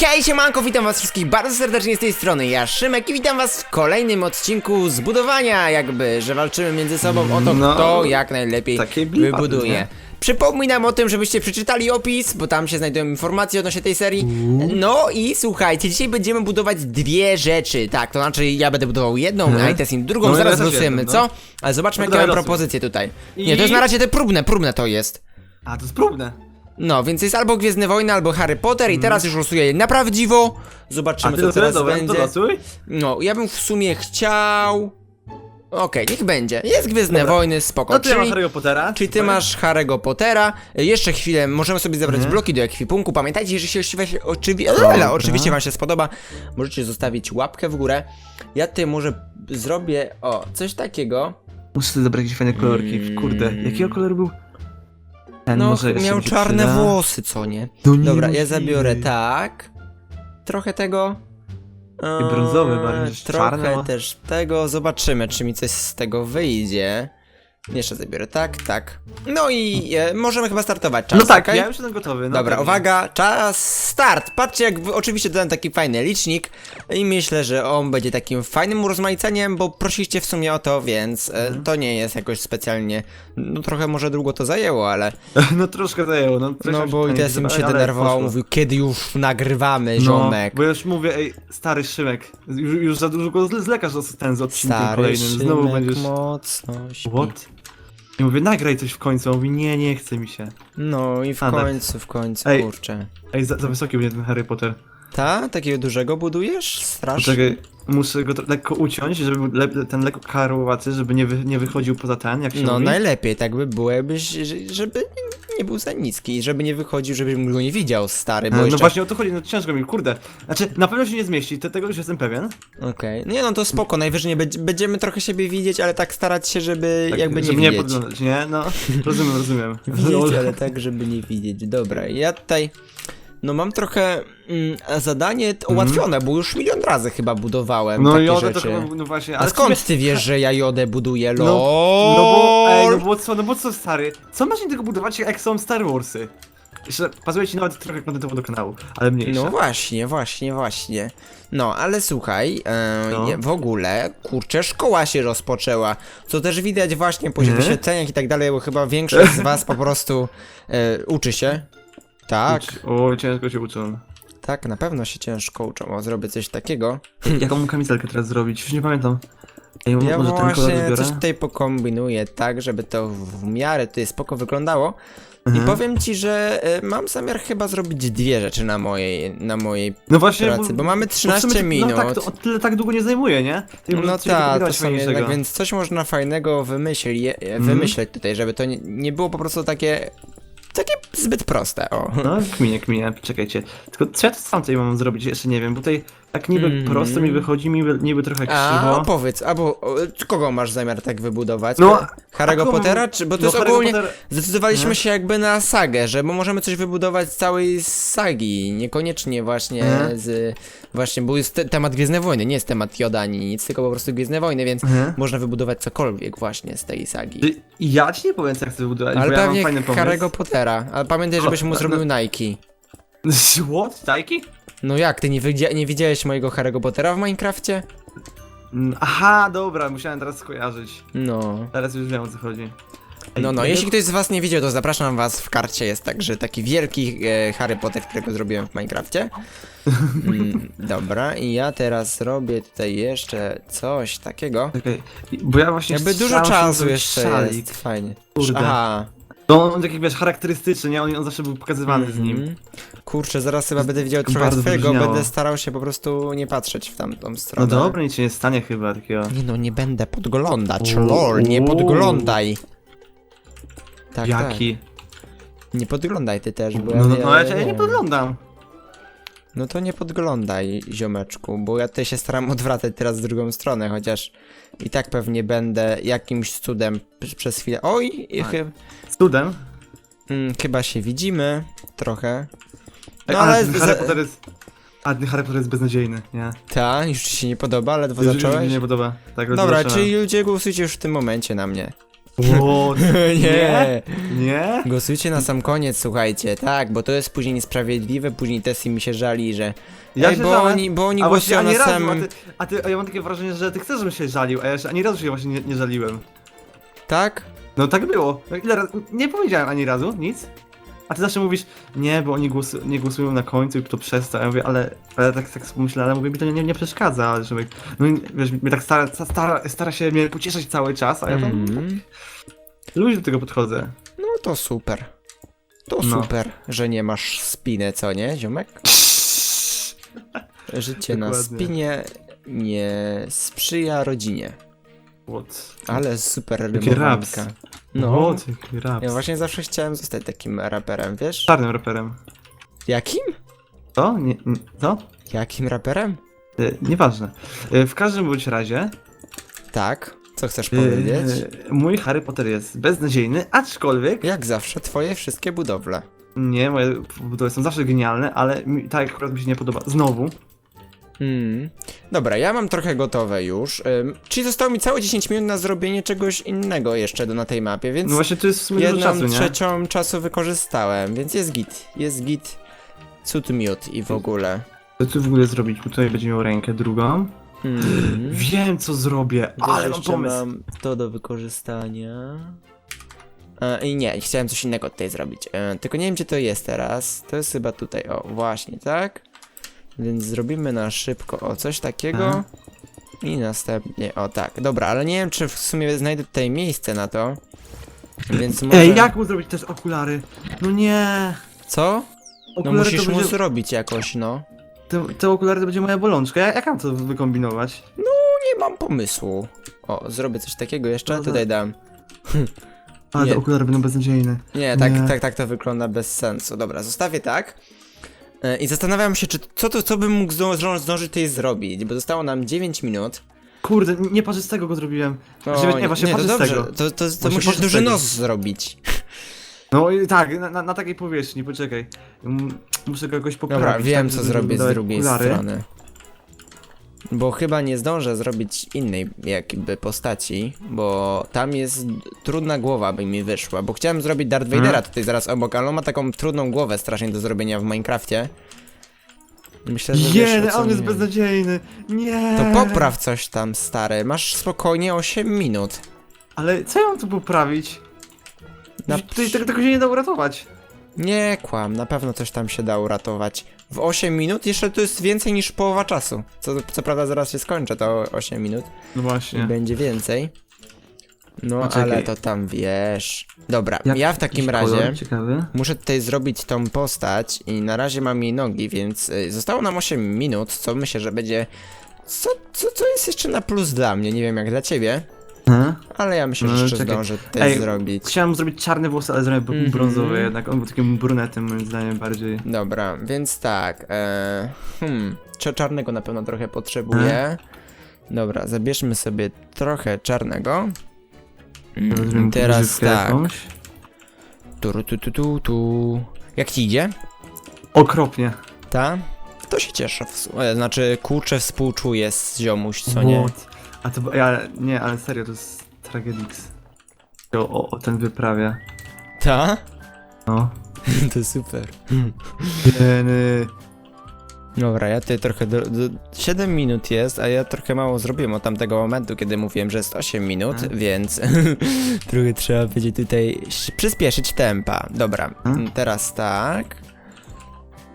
Hej siemanko, witam was wszystkich bardzo serdecznie z tej strony, ja Szymek i witam was w kolejnym odcinku zbudowania jakby, że walczymy między sobą o to, No, kto jak najlepiej takie wybuduje. nie? Przypominam o tym, żebyście przeczytali opis, bo tam się znajdują informacje odnośnie tej serii. No i słuchajcie, dzisiaj będziemy budować dwie rzeczy. Tak, to znaczy ja będę budował jedną, Mhm. a Itesim drugą, No, ja zaraz też losujemy, jedną, co? no. Ale zobaczmy, No jakie dawaj, mam losuj. propozycje tutaj. Nie, to jest na razie te próbne, próbne to jest. A, to jest próbne. No, więc jest albo Gwiezdne Wojny, albo Harry Potter i teraz już losuję na prawdziwo. Mhm. Zobaczymy, ty co teraz to będzie. losuj. No, ja bym w sumie chciał... Okej, niech będzie. Jest Gwiezdne Dobra. Wojny, spoko. No to mam czyli, Harry'ego Pottera. czyli ty super. masz Harry'ego Pottera. Jeszcze chwilę, możemy sobie zabrać Mhm. bloki do ekwipunku. Pamiętajcie, że się oczywiście, oczywi... Dobra. oczywiście wam się spodoba, możecie zostawić łapkę w górę. Ja tutaj może zrobię, o, coś takiego. Muszę sobie zabrać jakieś fajne kolorki. Kurde, jakiego koloru był? Ten No, może miał mi się czarne przyda. włosy, co nie? No nie Dobra, ja możliwe. zabiorę tak. Trochę tego. Eee, brązowy bardziej niż Trochę czarny ma. też tego. Zobaczymy, czy mi coś z tego wyjdzie. Jeszcze zabiorę tak, tak. No i e, możemy chyba startować. Czas, No tak, okej? ja już jestem gotowy. No Dobra, pewnie. uwaga, czas, start! Patrzcie, jak w- oczywiście dodałem taki fajny licznik i myślę, że on będzie takim fajnym urozmaiceniem, bo prosiliście w sumie o to, więc e, Mhm. to nie jest jakoś specjalnie, no trochę może długo to zajęło, ale No troszkę zajęło. No, trochę no bo i tutaj teraz mi nie się ale denerwował, poszło. mówił, kiedy już nagrywamy, No, ziomek. bo już mówię, ej, stary Szymek, już, już za dużo go zle- zlekasz z ten z odcinkiem Stary kolejnym, znowu Szymek będziesz... mocno śpi. What? I mówię, nagraj coś w końcu, on mówi, nie, nie chce mi się. No i w końcu, w końcu, Ej. kurczę. Ej, za, za wysoki będzie ten Harry Potter. Ta? Takiego dużego budujesz? Strasznie. Poczekaj, muszę go tro- lekko uciąć, żeby był le ten lekko karłowaty, żeby nie, wy nie wychodził poza ten, jak się No mówi. najlepiej tak by było, jakbyś, że- żeby nie był za niski, żeby nie wychodził, żebym go nie widział, stary, bo No jeszcze... właśnie o to chodzi, no ciężko mi, kurde. Znaczy, na pewno się nie zmieści, te, tego już jestem pewien. Okej, nie no to spoko, najwyżej będzie, będziemy trochę siebie widzieć, ale tak starać się, żeby Tak, jakby nie żeby widzieć. nie podglądać, nie? No, rozumiem, rozumiem. Widzieć, ale tak, żeby nie widzieć. Dobra, ja tutaj. No mam trochę mm, zadanie t- ułatwione, bo już milion razy chyba budowałem No takie i o to rzeczy. chyba, no właśnie, A ale skąd ty wiesz, że ja jodę buduję? No, LOL! No bo, ej, no bo co, no bo co stary? Co masz tego budować jak są Star Warsy? Jeszcze pasuje ci nawet trochę kontentowo do kanału, ale mniejsza. No właśnie, właśnie, właśnie. No, ale słuchaj, e, No. je- w ogóle, kurczę, szkoła się rozpoczęła, co też widać właśnie po Nie? wyświetleniach i tak dalej, bo chyba większość z was po prostu e, uczy się. Tak, O, ciężko się uczą. tak, na pewno się ciężko uczą, o, zrobię coś takiego. Jaką kamizelkę teraz zrobić? Już nie pamiętam. Ej, Ja może ten kolor właśnie coś tutaj pokombinuję tak, żeby to w miarę tutaj spoko wyglądało. I Mhm. powiem ci, że e, mam zamiar chyba zrobić dwie rzeczy na mojej, na mojej No właśnie, pracy, bo mamy bo w sumie 13 to- minut. No tak, to o tyle tak długo nie zajmuje, nie? No coś tak, to są jednak, więc coś można fajnego wymyśli, Mhm. wymyśleć tutaj, żeby to nie, nie było po prostu takie, takie zbyt proste, o. No, kminie, kminie, czekajcie. Tylko co ja to tutaj mam zrobić? Jeszcze nie wiem, bo tutaj tak niby Mhm. prosto mi wychodzi, niby, niby trochę A krzywo. opowiedz, albo o, kogo masz zamiar tak wybudować? No, Harry'ego a komu- Pottera? Czy, bo to no, jest ogólnie, Pottera- zdecydowaliśmy Nie? się jakby na sagę, że bo możemy coś wybudować z całej sagi, niekoniecznie właśnie Nie? z, właśnie, bo jest te, temat Gwiezdne Wojny, nie jest temat Joda ani nic, tylko po prostu Gwiezdne Wojny, więc Mhm. można wybudować cokolwiek właśnie z tej sagi. Ja ci nie powiem, co chcę wybudować, Ale bo ja mam pewnie fajny pomysł. Harry'ego Pottera. Ale pamiętaj, żebyś mu no, zrobił no. Nike. What? Tajki? No jak, ty nie, widzia nie widziałeś mojego Harry'ego Pottera w Minecrafcie? Mm, Aha, dobra, musiałem teraz skojarzyć. No. Teraz już wiem o co chodzi. Ej, No, no, jeśli ktoś z was nie widział, to zapraszam was, w karcie jest także taki wielki e, Harry Potter, którego zrobiłem w Minecrafcie. Mm, dobra, i ja teraz robię tutaj jeszcze coś takiego. Czekaj, bo ja właśnie Jakby dużo czasu zrobić jeszcze szalik. jest, fajnie. Kurde. Aha. No on taki wiesz, charakterystyczny, nie? On, on zawsze był pokazywany z nim. Mhm. Kurczę, zaraz chyba będę widział trochę Bardzo twojego, wybrzmiało. będę starał się po prostu nie patrzeć w tamtą No stronę. dobra, nic się nie stanie chyba takiego. Nie no, nie będę podglądać, lol, nie podglądaj. Tak, Jaki? tak. Nie podglądaj ty też, bo No, no, ja, no ja, ja nie podglądam. No to nie podglądaj, ziomeczku, bo ja tutaj się staram odwracać teraz w drugą stronę, chociaż i tak pewnie będę jakimś cudem p- przez chwilę... Oj, i Tak. chy... Studem. mm, chyba się widzimy trochę. No ale... ale Harry za- Potter jest... A ten Harry Potter jest beznadziejny, nie? Ta, już ci się nie podoba, ledwo Już, już mi zacząłeś? nie podoba. Tak, Dobra, zacząłem. czyli ludzie głosujcie już w tym momencie na mnie. What? nie. Nie? Głosujcie na sam koniec, słuchajcie, tak, bo to jest później niesprawiedliwe, później Tessie mi się żali, że... Ja Ej, się bo żalę. oni, bo oni A właśnie głosują ani na razu, sam... a ty, a ty, a ja mam takie wrażenie, że ty chcesz, żebym się żalił, a ja jeszcze ani razu się właśnie nie, nie żaliłem. Tak? No tak było. No, ile razy, nie powiedziałem ani razu, nic. A ty zawsze mówisz, nie, bo oni nie głosują na końcu i to przestań. Ja mówię, ale, ale tak, tak pomyślę, ale mówię, mi to nie, nie przeszkadza, ale żeby, no wiesz, mnie tak stara, stara, stara się mnie pocieszać cały czas, a ja tam Mhm. luźno do tego podchodzę. No to super. To No. super, że nie masz spiny, co nie, ziomek? Życie na Dokładnie. spinie nie sprzyja rodzinie. What? Ale super Taki raps. rymowanka. No? Jaki raps. ja właśnie zawsze chciałem zostać takim raperem, wiesz? Czarnym raperem. Jakim? Co? Nie, nie, co? Jakim raperem? E, nieważne. E, w każdym bądź razie, Tak, co chcesz powiedzieć? e, mój Harry Potter jest beznadziejny, aczkolwiek Jak zawsze, twoje wszystkie budowle. Nie, moje budowy są zawsze genialne, ale mi, tak akurat mi się nie podoba. Znowu. Hmm. Dobra, ja mam trochę gotowe już. Ym, czyli zostało mi całe 10 minut na zrobienie czegoś innego jeszcze do, na tej mapie, więc No właśnie tu jest w sumie dużo jedną czasu, nie? trzecią czasu wykorzystałem, więc jest git. Jest git. Cud miód i w ogóle. Co tu w ogóle zrobić? Bo Tutaj będzie miał rękę drugą. Hmm. Wiem co zrobię, ale mam jeszcze pomysł. mam to do wykorzystania. E, I nie, chciałem coś innego tutaj zrobić. E, tylko nie wiem, gdzie to jest teraz. To jest chyba tutaj. O, właśnie, tak? Więc zrobimy na szybko o coś takiego. Aha. I następnie, o tak. Dobra, ale nie wiem, czy w sumie znajdę tutaj miejsce na to. Więc może... Ej, jak mu zrobić też okulary? No nie. Co? No Okulary musisz to mu będzie... zrobić jakoś, no. Te, te okulary to będzie moja bolączka. Jak, jak mam to wykombinować? Nie mam pomysłu. O, zrobię coś takiego jeszcze, No tutaj dam. Ale te okulary będą beznadziejne. Nie, tak, Nie. tak, tak to wygląda bez sensu. Dobra, zostawię tak. E, I zastanawiam się, czy co, to, co bym mógł zdążyć, zdążyć tutaj zrobić, bo zostało nam 9 minut. Kurde, nie parzystego go zrobiłem. O, Żeby- nie, właśnie to dobrze, parzystego. to, to, to Właśnie musisz duży nos zrobić. No i tak, na, na, na takiej powierzchni, poczekaj. Muszę go jakoś poprawić. Dobra, wiem tak, co żeby zrobić z drugiej okulary. strony. Bo chyba nie zdążę zrobić innej jakby postaci, bo tam jest trudna głowa by mi wyszła, bo chciałem zrobić Darth Vadera Mhm. tutaj zaraz obok, ale on ma taką trudną głowę strasznie do zrobienia w Minecrafcie. Myślę, że wiesz, on jest beznadziejny. Nie. To popraw coś tam, stary. Masz spokojnie 8 minut. Ale co ja mam tu poprawić? Na- Tutaj tego, tego się nie da uratować. Nie kłam, na pewno coś tam się da uratować. W 8 minut jeszcze to jest więcej niż połowa czasu. Co, co prawda zaraz się skończę to 8 minut No i właśnie. będzie więcej. No Poczekaj. ale to tam wiesz. Dobra, Jak- ja w takim jakiś razie kolor Ciekawy. muszę tutaj zrobić tą postać i na razie mam jej nogi, więc y, zostało nam 8 minut, co myślę, że będzie... Co, co, co jest jeszcze na plus dla mnie, nie wiem jak dla ciebie, Aha. ale ja myślę, że No, jeszcze czekaj. zdążę Ej, zrobić. Chciałem zrobić czarne włosy, ale zrobiłem Mhm. brązowe jednak. On był takim brunetem moim zdaniem bardziej. Dobra, więc tak. E, hmm, cza- czarnego na pewno trochę potrzebuję. Dobra, zabierzmy sobie trochę czarnego. Mm, teraz tak. Jakąś. Tu, tu, tu, tu, tu. Jak ci idzie? Okropnie. Ta? To się cieszę. W, e, znaczy, kurczę, współczuję z ziomuś, co nie? A to, ja, nie, ale serio, to jest tragedix. O, o, o ten wyprawia. Ta? No. to super. Jeny. Dobra, ja tutaj trochę. Do, do, 7 minut jest, a ja trochę mało zrobiłem od tamtego momentu, kiedy mówiłem, że jest 8 minut, Mhm. więc trochę trzeba będzie tutaj ś- przyspieszyć tempa. Dobra, Mhm. teraz tak.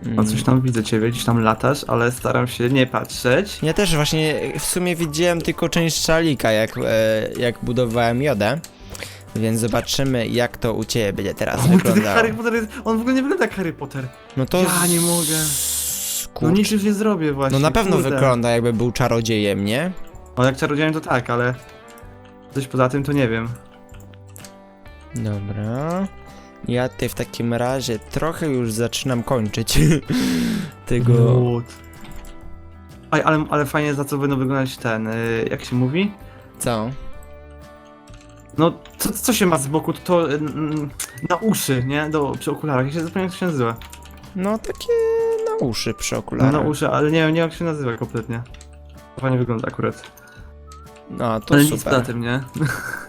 No coś tam widzę ciebie, gdzieś tam latasz, ale staram się nie patrzeć. Ja też właśnie w sumie widziałem tylko część szalika, jak, e, jak budowałem jodę. Więc zobaczymy, jak to u ciebie będzie teraz O, ten wyglądało. Harry Potter jest, on w ogóle nie wygląda jak Harry Potter. No to. Ja nie mogę. No nic już nie zrobię właśnie. No na pewno kurde. wygląda, jakby był czarodziejem, nie? O, jak czarodziejem to tak, ale... Coś poza tym to nie wiem. Dobra. Ja tutaj w takim razie trochę już zaczynam kończyć tego. What? Aj, ale, ale fajnie za co będą wyglądać ten, y, jak się mówi? Co? No, co, co się ma z boku, to, to y, mm, na uszy, nie? Do, przy okularach, ja się zapomniałem jak to się nazywa. No takie na uszy przy No, okularach. na uszy, ale nie wiem, nie wiem jak się nazywa kompletnie. Fajnie wygląda akurat. No, to Ale nic super. na tym, nie?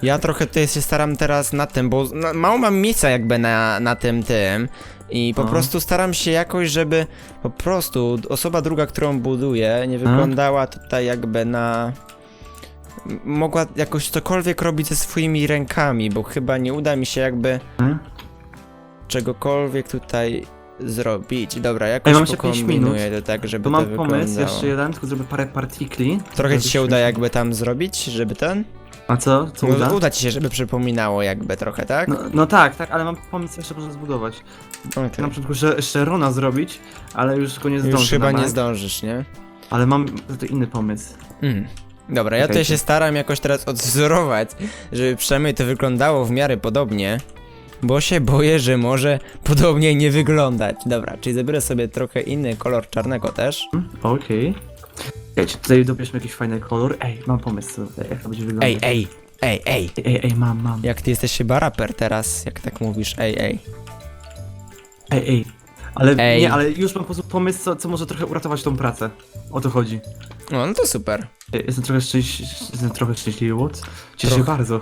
Ja trochę tutaj się staram teraz na tym, bo no, mało mam miejsca jakby na, na tym tym i po No. prostu staram się jakoś, żeby po prostu osoba druga, którą buduję, nie wyglądała tutaj jakby na... m- Mogła jakoś cokolwiek robić ze swoimi rękami, bo chyba nie uda mi się jakby Hmm? czegokolwiek tutaj zrobić. Dobra, jakoś mam jeszcze pięć pokombinuję to tak, żeby To to, mam wyglądało. pomysł, jeszcze jeden, tylko zrobię parę partikli. Trochę ci się uda jakby tam zrobić, żeby ten? A co? Co uda? No, uda ci się, żeby przypominało jakby trochę, tak? No, no tak, tak, ale mam pomysł jeszcze można zbudować. Okej. Na początku jeszcze, jeszcze Rona zrobić, ale już go nie zdążę. Już chyba na nie bank. zdążysz, nie? Ale mam to inny pomysł. Mm. Dobra, ja tutaj się staram jakoś teraz odwzorować, żeby przynajmniej to wyglądało w miarę podobnie, bo się boję, że może podobnie nie wyglądać. Dobra, czyli zabiorę sobie trochę inny kolor czarnego też. Okej. Okay. Tutaj dobierzmy jakiś fajny kolor. Ej, mam pomysł, jak to będzie wyglądać. Ej, ej, ej, ej. Ej, ej, ej mam, mam. Jak ty jesteś chyba raper teraz, jak tak mówisz, ej, ej. Ej, ej. Ale Ej. nie, ale już mam po prostu pomysł, co, co może trochę uratować tą pracę. O to chodzi. No, no to super. Jestem trochę, szczęś... Jestem trochę szczęśliwy, what? Cieszę się Trochę. bardzo.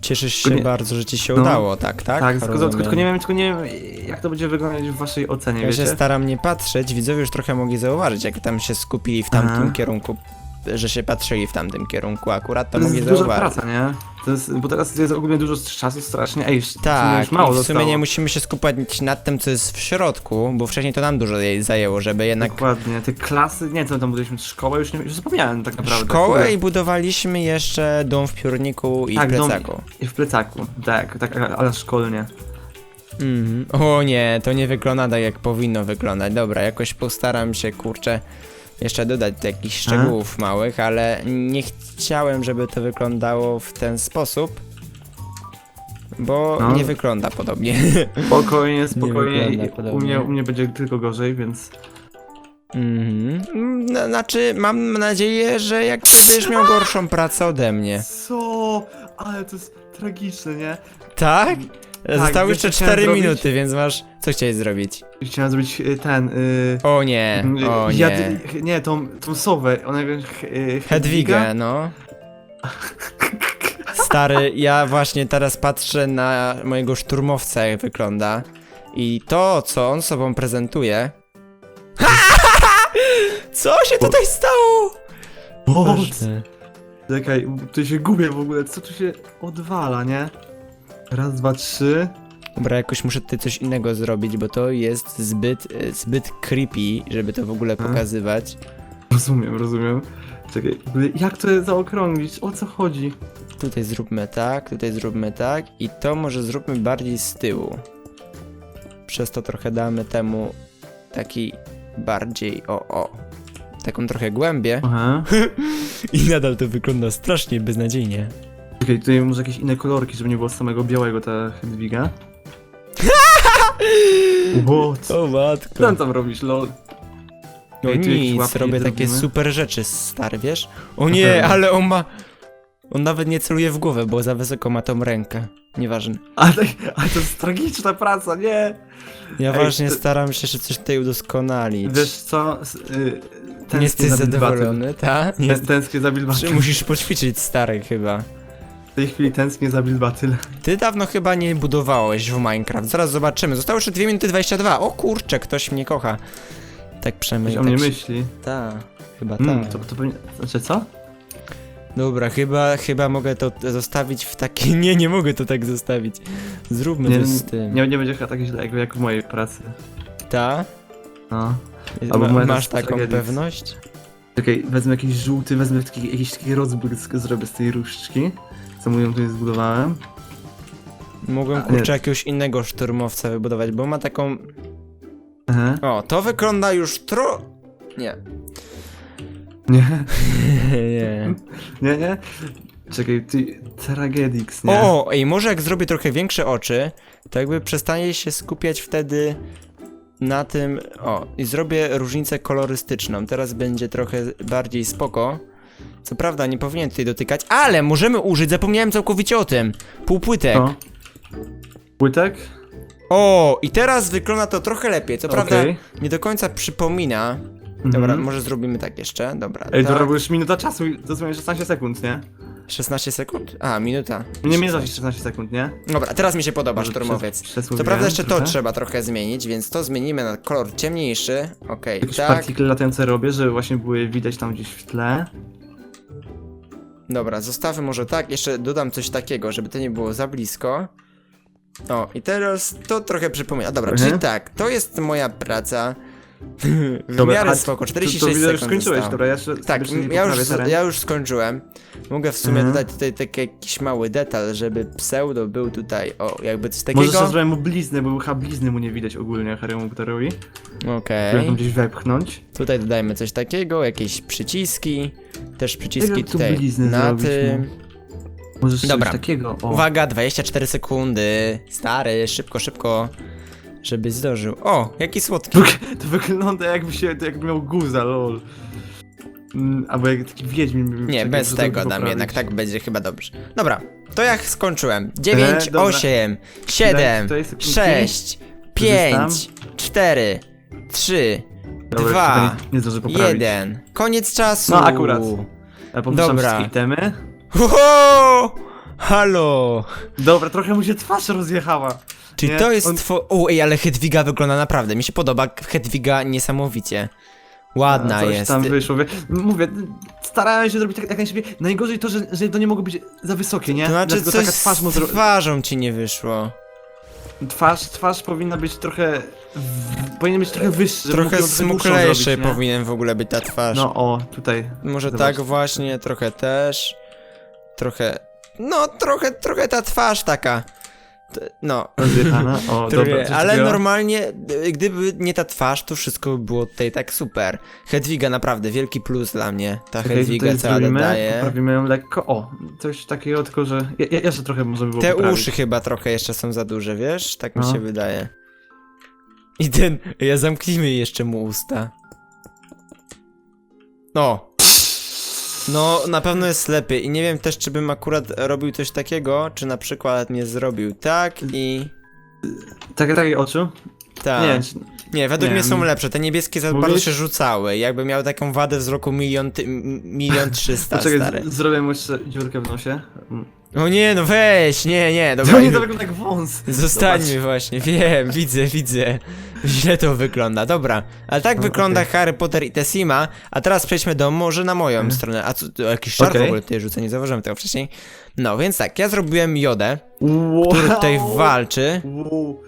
Cieszysz się Tylko nie- bardzo, że ci się No. udało, tak, tak? Tak, tylko, Rozumiem. tylko nie wiem, tylko nie wiem, jak to będzie wyglądać w waszej ocenie, Ja się wiecie? staram nie patrzeć, widzowie już trochę mogli zauważyć, jak tam się skupili w tamtym Aha. kierunku, że się patrzyli w tamtym kierunku akurat, to, To mogli jest duża zauważyć. praca, nie? To jest, bo teraz jest ogólnie dużo czasu strasznie. Ej, w sumie Tak, już mało i w sumie zostało. nie musimy się skupiać nad tym, co jest w środku, bo wcześniej to nam dużo jej zajęło, żeby jednak Dokładnie, te klasy, nie co tam budowaliśmy, szkołę, już, nie, już zapomniałem tak naprawdę. szkołę Kurde. i budowaliśmy jeszcze dom w piórniku i Tak, w dom- plecaku. I w plecaku, tak, tak, ale szkolnie. Mhm. O nie, to nie wygląda tak, jak powinno wyglądać. Dobra, jakoś postaram się, kurczę, jeszcze dodać jakichś szczegółów małych, ale nie chciałem, żeby to wyglądało w ten sposób, bo No. nie wygląda podobnie. Spokojnie, spokojnie, wygląda i u podobnie. mnie, u mnie będzie tylko gorzej, więc... Mhm. No, Znaczy, mam nadzieję, że jak będziesz miał gorszą pracę ode mnie. Co? Ale to jest tragiczne, nie? Tak? Zostały wiesz, jeszcze co chciałem 4 zrobić? minuty, więc masz. Co chciałeś zrobić? Chciałem zrobić y, ten, y, O nie, o nie. nie, tą, tą sowę, ona y, Hedwigę, no. Stary, ja właśnie teraz patrzę na mojego szturmowca, jak wygląda. I to, co on sobą prezentuje. Co się tutaj stało? Boże. Czekaj, tu się gubię w ogóle, co tu się odwala, nie? Raz, dwa, trzy. Dobra, jakoś muszę tutaj coś innego zrobić, bo to jest zbyt, e, zbyt creepy, żeby to w ogóle pokazywać. Rozumiem, rozumiem. Czekaj, w ogóle jak to zaokrąglić? O co chodzi? Tutaj zróbmy tak, tutaj zróbmy tak i to może zróbmy bardziej z tyłu. Przez to trochę damy temu taki bardziej o o. Taką trochę głębię. Aha. I nadal to wygląda strasznie beznadziejnie. Czekaj, tutaj może jakieś inne kolorki, żeby nie było samego białego ta Hedwiga. What? O Co matko. tam tam robisz, lol? No Ej, tu jakieś nic, łapki robię takie zrobimy? super rzeczy, stary, wiesz? O nie, pewno. ale on ma... On nawet nie celuje w głowę, bo za wysoko ma tą rękę. Nieważne. Ale, ale to jest tragiczna praca, nie? Ja Ej, właśnie to- staram się jeszcze coś tutaj udoskonalić. Wiesz co? S- Y, nie jesteś za Bill zadowolony, tak? Nie. Tęsknię za Bill Battle. Musisz poćwiczyć, stary, chyba. W tej chwili tęsknię za Bill Battle. Ty dawno chyba nie budowałeś w Minecraft. Zaraz zobaczymy. Zostało jeszcze 2 minuty 22. O kurczę, ktoś mnie kocha. Tak. Ktoś o tak mnie się- myśli. Ta, chyba ta. Mm, to, to pewnie... Znaczy co? Dobra, chyba, chyba mogę to zostawić w takie... Nie, nie mogę to tak zostawić. Zróbmy Nie, coś z tym. nie, nie będzie chyba tak źle jak, w mojej pracy. Ta? No. Ma, Albo moja masz to taką pewność? Czekaj, wezmę jakiś żółty, wezmę taki, jakiś taki rozbłysk zrobię z tej różdżki. Co mu ją tutaj zbudowałem. Mogłem A, nie. kurczę jakiegoś innego szturmowca wybudować, bo ma taką... Aha. O, to wygląda już tro... Nie. Nie, nie. nie, nie. Czekaj, ty... Tragedix, nie? O, ej, może jak zrobię trochę większe oczy, to jakby przestanie się skupiać wtedy na tym. O, i zrobię różnicę kolorystyczną. Teraz będzie trochę bardziej spoko. Co prawda, nie powinien tutaj dotykać, ale możemy użyć, zapomniałem całkowicie o tym. Półpłytek. Płytek? O, i teraz wygląda to trochę lepiej. Co prawda, Okej. nie do końca przypomina Dobra, Mhm. może zrobimy tak jeszcze, dobra. Ej, tak. dobra, bo już minuta czasu, dosłownie 16 sekund, nie? 16 sekund? A, minuta. Nie minęło się 16 sekund, nie? Dobra, teraz mi się podoba Może szturmowiec. Co prawda jeszcze to trochę. trzeba trochę zmienić, więc to zmienimy na kolor ciemniejszy. Okej, Jakieś tak. partikle latające robię, żeby właśnie były widać tam gdzieś w tle. Dobra, zostawmy może tak. Jeszcze dodam coś takiego, żeby to nie było za blisko. O, i teraz to trochę przypomina. Dobra, Mhm. czyli tak, to jest moja praca. W Dobra, miarę a spoko, To, 46 to widzę, już sekund skończyłeś, zostało. dobra, ja jeszcze Tak, ja już, ja już skończyłem. Mogę w sumie Mhm. dodać tutaj taki jakiś mały detal, żeby pseudo był tutaj, o, jakby coś takiego. Może jeszcze zrobię mu bliznę, bo chyba blizny mu nie widać ogólnie Harry'emu Potterowi. Okej. Ją gdzieś wepchnąć. Tutaj dodajmy coś takiego, jakieś przyciski. Też przyciski Jak tu tutaj blizny na zrobić, tym. Może coś Dobra. takiego, o. Uwaga, 24 sekundy. Stary, szybko, szybko. Żeby zdążył. O, jaki słodki. To wygląda jakby się, to jakby miał guza, lol. Mm, albo jak taki wiedźmin. by- Nie, bez tego dam poprawić. jednak, tak będzie chyba dobrze. Dobra, to jak skończyłem. 9, E, dobra. 8, 7, tutaj sekundki. 6, 5, 4, 3, Dobra, dwa, jeszcze nie, nie zdążę poprawić. 1. Koniec czasu. No, akurat. Ja Dobra. wszystkie itemy. Uhu! Halo! Dobra, trochę mu się twarz rozjechała. Czy Nie, to jest on- two... O, ej, ale Hedwiga wygląda naprawdę. Mi się podoba Hedwiga niesamowicie. Ładna coś jest. tam wyszło. Mówię, starałem się zrobić tak jak najszybciej. Najgorzej to, że, że to nie mogło być za wysokie, nie? To znaczy Dlatego coś taka twarz z twarzą ci nie wyszło. twarz, twarz powinna być trochę... W... Powinien być trochę wyższy, Trochę smuklejszy powinien w ogóle być ta twarz. No o, tutaj. Może zobacz. tak właśnie, trochę też. Trochę... No, trochę, trochę ta twarz taka. No. Rozjechana. O, Trochę, dobra. ale normalnie, y, gdyby nie ta twarz, to wszystko by było tutaj tak super. Hedwiga naprawdę wielki plus dla mnie. Ta Hedwiga cała zrobimy, dodaje. Poprawimy ją lekko. O, coś takiego, tylko że. Ja, ja, jeszcze trochę może by było Te poprawić. uszy chyba trochę jeszcze są za duże, wiesz? Tak mi No. się wydaje. I ten, ja zamknijmy jeszcze mu usta. No. No, na pewno jest lepiej i nie wiem też, czy bym akurat robił coś takiego, czy na przykład nie zrobił tak i Takie, takie oczu? tak. Nie, Nie, według nie, mnie są lepsze, te niebieskie za mówisz? bardzo się rzucały, jakby miał taką wadę wzroku milion, ty, m- milion trzysta, Poczekaj, stary. z- zrobię mu jeszcze dziurkę w nosie. Mm. O nie, no weź, nie, nie, dobra. Nie to wygląda jak wąs. Zostańmy Zobacz. właśnie, wiem, widzę, widzę. Źle to wygląda, dobra. Ale tak No, wygląda okej. Harry Potter i Tessima, a teraz przejdźmy do może na moją Mhm. stronę. A co, to jakiś szar w Okej. ogóle tutaj rzucę, nie zauważyłem tego wcześniej. No, więc tak, ja zrobiłem Jodę, Wow. który tutaj walczy. Wow.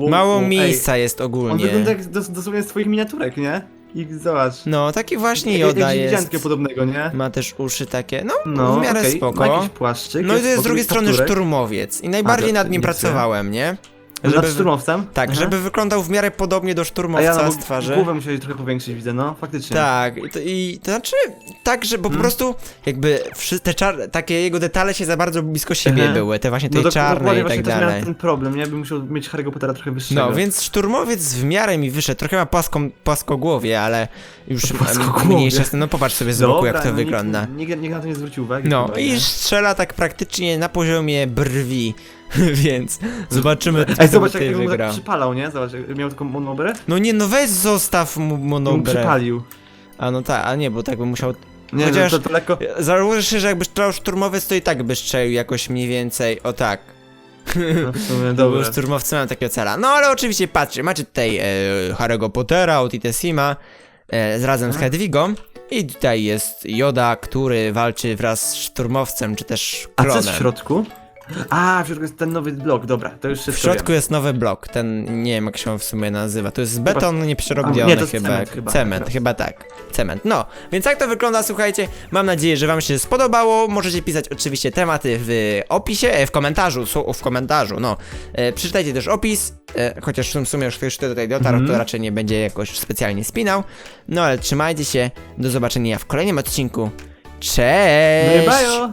Wow. Mało. Ej, miejsca jest On ogólnie. wygląda jak dos, dosłownie z twoich miniaturek, nie? I zobacz. No, taki właśnie Joda jest. takiego podobnego, nie? Ma też uszy takie, no, No, w miarę okej, spoko. Ma jakiś płaszczyk. No i to jest z drugiej strony kapturek. szturmowiec. I najbardziej A, nad nim nie pracowałem, nie? Nad szturmowcem? Tak, Aha. żeby wyglądał w miarę podobnie do A ja szturmowca no, z twarzy. głowę musieli trochę powiększyć, widzę, no, faktycznie. Tak, i to, i to znaczy tak, że bo po Hmm. prostu jakby wszy- te czar- takie jego detale się za bardzo blisko siebie Aha. były, te właśnie No tej do- czarnej dokładnie i tak właśnie też miałem dalej. ten problem, nie? Bym musiał mieć Harry'ego Pottera trochę wyższego. No, więc szturmowiec w miarę mi wyszedł, trochę ma płaską, płaskogłowie, ale już Płaskogłowie. no popatrz sobie z boku Dobra, jak to no, wygląda. Nikt, nikt, na to nie zwrócił uwagi. No chyba, i strzela tak praktycznie na poziomie brwi, więc zobaczymy Ej, zobacz jak on tak przypalał, nie? Zobacz, jak miał taką monobrę. No nie, no weź zostaw mu On monobrę. przypalił. A no tak, a nie, bo tak by musiał Nie, Chociaż- no, to, to lekko... Założę się, że jakby strzelał szturmowiec, to i tak by strzelił jakoś mniej więcej, o tak. No, w sumie, dobra. szturmowcy mają takiego cela. No ale oczywiście patrzcie, macie tutaj e, Harry'ego Pottera, Otitesima, e, z- razem z Mhm. Hedwigą. I tutaj jest Yoda, który walczy wraz z szturmowcem, czy też A co jest w środku? A, w środku jest ten nowy blok, dobra, to już W wszystko środku wiem. jest nowy blok, ten nie wiem jak się on w sumie nazywa. To jest beton nieprzerobiony A, nie, to jest chyba. cement jak- chyba, cement, teraz. chyba tak. Cement. No, więc tak to wygląda, słuchajcie. Mam nadzieję, że wam się spodobało. Możecie pisać oczywiście tematy w opisie, e, w komentarzu, w komentarzu, no. E, przeczytajcie też opis, e, chociaż w sumie już ktoś tutaj dotarł, Mhm. to raczej nie będzie jakoś specjalnie spinał. No ale trzymajcie się, do zobaczenia w kolejnym odcinku. Cześć! No.